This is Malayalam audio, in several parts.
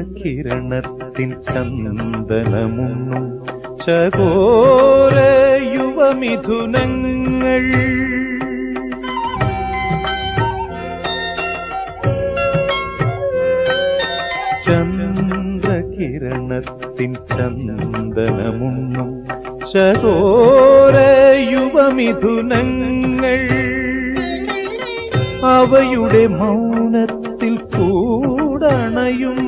ചന്ദ്രകിരണത്തിൻ ചന്ദനമുണ്ണും ചകോര യുവമിഥുനങ്ങൾ ചന്ദ്രകിരണത്തിൻ ചന്ദനമുണ്ണും ചകോര യുവമിഥുനങ്ങൾ അവയുടെ മൗനത്തിൽ കൂടണയും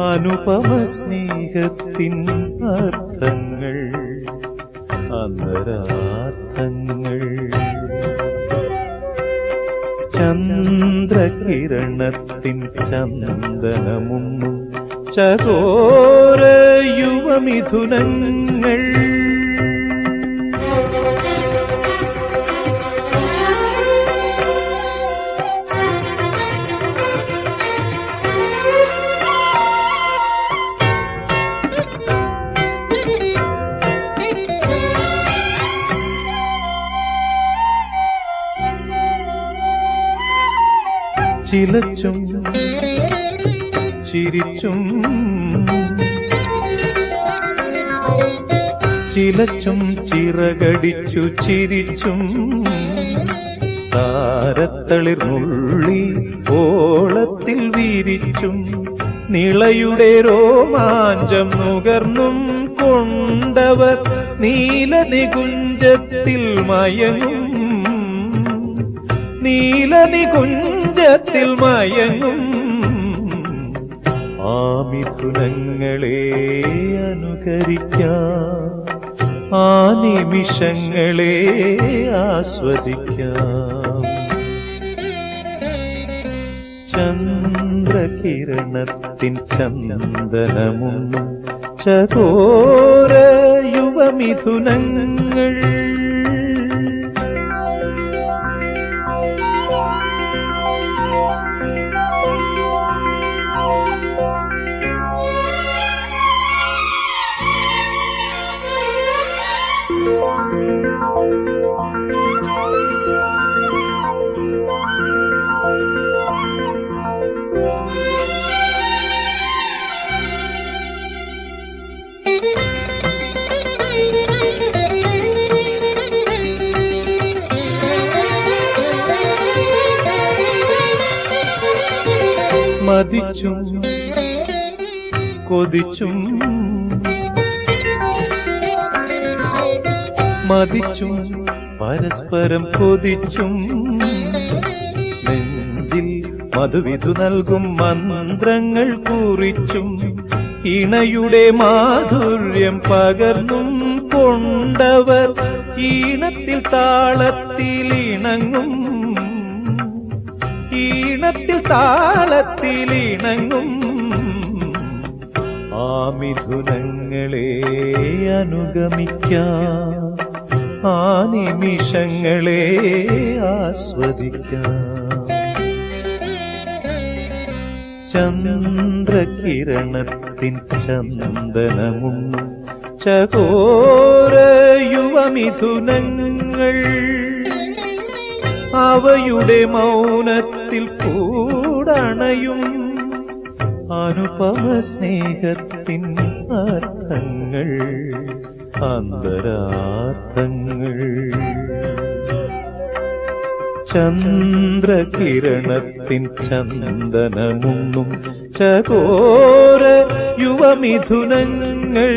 അനുപമ സ്നേഹത്തിൻ അർത്ഥങ്ങൾ അന്തരാർത്ഥങ്ങൾ. ചന്ദ്രകിരണത്തിൻ ചന്ദനമും ചകോര യുവമിഥുനങ്ങൾ ചിലച്ചും ചിരിച്ചും ചിലച്ചും ചിറകടിച്ചു ചിരിച്ചും താരത്തളിർ മുള്ളി ഓളത്തിൽ വീരിച്ചും നിളയുടെ രോമാഞ്ചം നുകർന്നും കൊണ്ടവർ നീലനികുഞ്ചത്തിൽ മയങ്ങും നീലനികുഞ്ചത്തിൽ മയങ്ങും. ആ മിഥുനങ്ങളെ അനുകരിക്കാം. ആ നിമിഷങ്ങളെ ആസ്വദിക്കാം. ചന്ദ്രകിരണത്തിൻ ചന്ദനമുണ്ണും. ചകോര യുവമിഥുനങ്ങൾ മതിച്ചും കൊതിച്ചും മതിച്ചും പരസ്പരം കൊതിച്ചും നെഞ്ചിൽ മധുവിധു നൽകും മന്ത്രങ്ങൾ കുറിച്ചും ഇണയുടെ മാധുര്യം പകർന്നും കൊണ്ടവർ ഈണത്തിൽ താളത്തിൽ ഇണങ്ങും. ഈണത്തിൽ താളത്തിൽ ഇണങ്ങും. ആ മിഥുനങ്ങളെ അനുഗമിക്കാം. ആ നിമിഷങ്ങളെ ആസ്വദിക്കാം. ചന്ദ്രകിരണത്തിൻ ചന്ദനമുണ്ണും ചകോര യുവമിഥുനങ്ങൾ അവയുടെ മൗനത്തിൽ കൂടണയും അനുപമ സ്നേഹത്തിൻ അർത്ഥങ്ങൾ അന്തരാർത്ഥങ്ങൾ. ചന്ദ്രകിരണത്തിൻ ചന്ദനമൊന്നും ചകോര യുവമിഥുനങ്ങൾ.